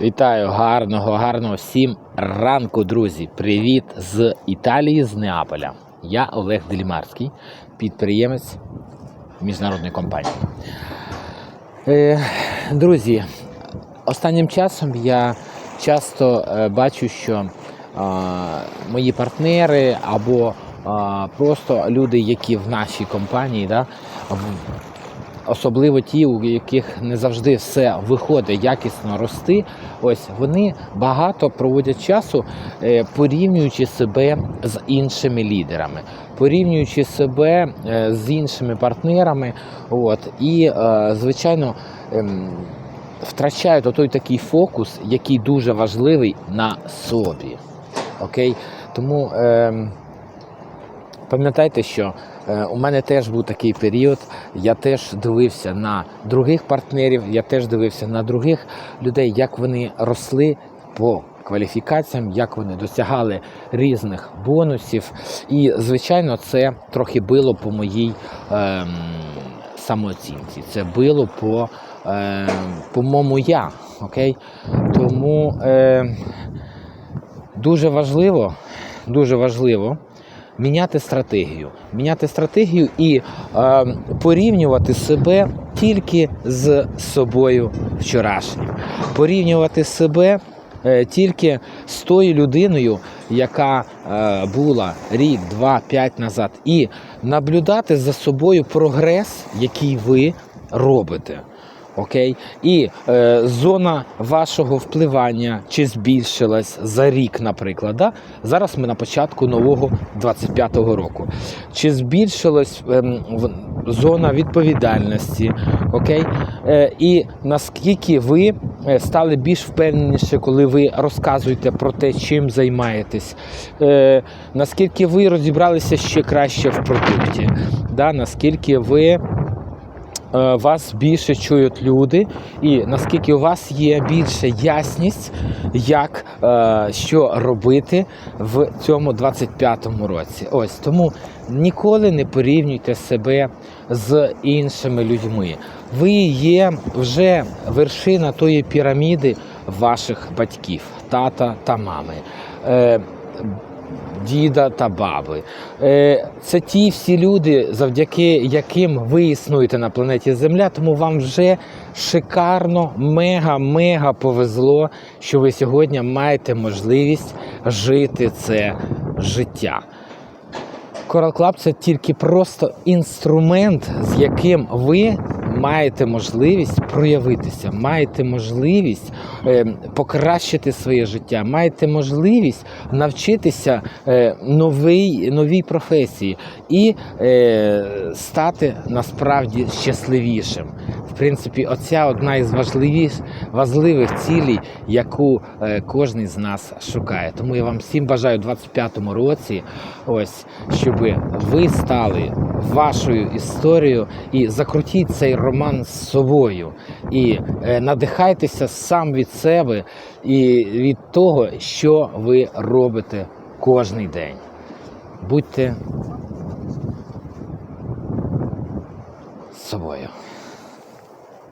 Вітаю гарного, гарного всім ранку, друзі. Привіт з Італії, з Неаполя. Я Олег Делімарський, підприємець міжнародної компанії. Е, друзі, останнім часом я часто е, бачу, що е, мої партнери або просто люди, які в нашій компанії, особливо ті, у яких не завжди все виходить якісно рости, ось вони багато проводять часу, е, порівнюючи себе з іншими лідерами, порівнюючи себе е, з іншими партнерами. От, і, е, звичайно, ем, втрачають той такий фокус, який дуже важливий на собі. Окей? Тому. ем, Пам'ятайте, що е, у мене теж був такий період. Я теж дивився на других партнерів, я теж дивився на других людей, як вони росли по кваліфікаціям, як вони досягали різних бонусів. І, звичайно, це трохи било по моїй ем, самооцінці. Це било по, ем, по моєму я. Окей? Тому е, дуже важливо, дуже важливо міняти стратегію. Міняти стратегію і е, порівнювати себе тільки з собою вчорашнім. Порівнювати себе е, тільки з тою людиною, яка е, була рік, два, п'ять назад, і наблюдати за собою прогрес, який ви робите. Окей, і е, зона вашого впливання чи збільшилась за рік, наприклад. Да? Зараз ми на початку нового 25-го року. Чи збільшилась ем, в- зона відповідальності? Окей, е, і наскільки ви е, стали більш впевненіше, коли ви розказуєте про те, чим займаєтесь? Е, наскільки ви розібралися ще краще в продукті? Да? Наскільки ви е, вас більше чують люди, і наскільки у вас є більше ясність, як е, що робити в цьому 25-му році. Ось тому ніколи не порівнюйте себе з іншими людьми. Ви є вже вершина тої піраміди ваших батьків, тата та мами. Діда та баби. Е, Це ті всі люди, завдяки яким ви існуєте на планеті Земля, тому вам вже шикарно, мега-мега повезло, що ви сьогодні маєте можливість жити це життя. Coral Club – це тільки просто інструмент, з яким ви маєте можливість проявитися, маєте можливість е, покращити своє життя, маєте можливість навчитися е, новій, новій професії і е, стати насправді щасливішим. В принципі, оця одна із важливіш, важливих цілей, яку кожен з нас шукає. Тому я вам всім бажаю у 25-му році, ось щоб ви стали вашою історією і закрутіть цей роман з собою. І е, надихайтеся сам від себе і від того, що ви робите кожний день. Будьте собою.